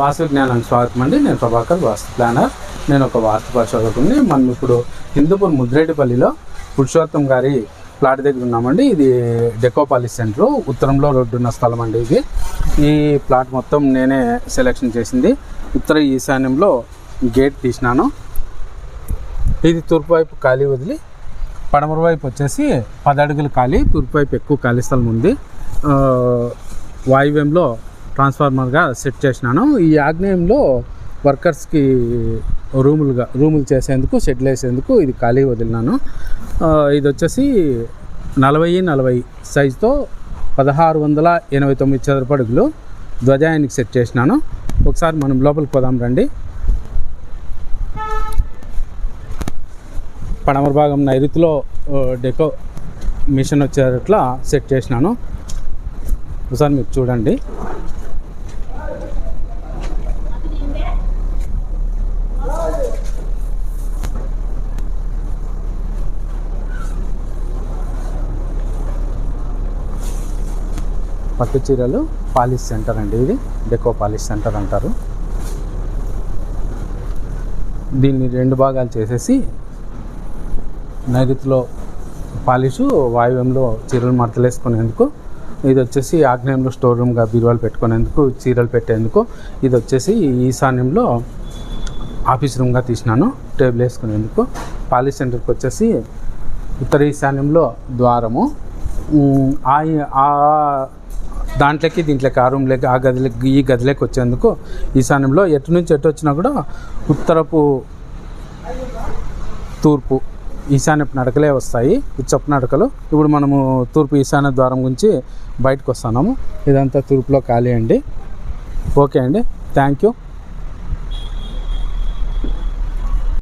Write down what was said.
వాస్తు జ్ఞానానికి స్వాగతం అండి నేను ప్రభాకర్ వాస్తు ప్లానర్. నేను ఒక వాస్తు పరిశోధకుని మనం ఇప్పుడు హిందూపూర్ ముద్రేటిపల్లిలో పురుషోత్తం గారి ప్లాట్ దగ్గర ఉన్నామండి. ఇది డెకోపాలిస్ సెంటర్. ఉత్తరంలో రోడ్డు ఉన్న స్థలం అండి ఇది. ఈ ప్లాట్ మొత్తం నేనే సెలెక్షన్ చేసింది. ఉత్తర ఈశాన్యంలో గేట్ తీసినాను. ఇది తూర్పు వైపు ఖాళీ వదిలి పడమర వైపు వచ్చేసి పది అడుగులు ఖాళీ. తూర్పు వైపు ఎక్కువ ఖాళీ స్థలం ఉంది. వాయువ్యంలో ట్రాన్స్ఫార్మర్గా సెట్ చేసినాను. ఈ ఆగ్నేయంలో వర్కర్స్కి రూములుగా రూములు చేసేందుకు షెడ్లు వేసేందుకు ఇది ఖాళీ వదిలినాను. ఇది వచ్చేసి నలభై నలభై సైజుతో పదహారు వందల ఎనభై తొమ్మిది చదరపడుగులు ధ్వజాయానికి సెట్ చేసినాను. ఒకసారి మనం లోపలికి పోదాం రండి. పడమర భాగం నైరుతిలో డెకో మిషన్ వచ్చేటట్లా సెట్ చేసినాను. ఒకసారి మీరు చూడండి. పట్టు చీరలు పాలిష్ సెంటర్ అండి ఇది. డెకో పాలిష్ సెంటర్ అంటారు. దీన్ని రెండు భాగాలు చేసేసి నైరుతిలో పాలిషు వాయువ్యంలో చీరలు మడతలేసుకునేందుకు ఇది వచ్చేసి ఆగ్నేయంలో స్టోర్ రూమ్గా బీరువాలు పెట్టుకునేందుకు చీరలు పెట్టేందుకు ఇది వచ్చేసి ఈశాన్యంలో ఆఫీస్ రూమ్గా తీసినాను టేబుల్ వేసుకునేందుకు. పాలిష్ సెంటర్కి వచ్చేసి ఉత్తర ఈశాన్యంలో ద్వారము. ఆ ఆ దాంట్లోకి దీంట్లోకి ఆ రూమ్లోకి ఆ గదిలోకి ఈ గదిలోకి వచ్చేందుకు ఈశాన్యంలో ఎటు నుంచి ఎటు వచ్చినా కూడా ఉత్తరపు తూర్పు ఈశాన్యపు నడకలే వస్తాయి. ఉచ్చపు నడకలు. ఇప్పుడు మనము తూర్పు ఈశాన్య ద్వారం గురించి బయటకు వస్తున్నాము. ఇదంతా తూర్పులో ఖాళీ అండి. ఓకే అండి. Thank you.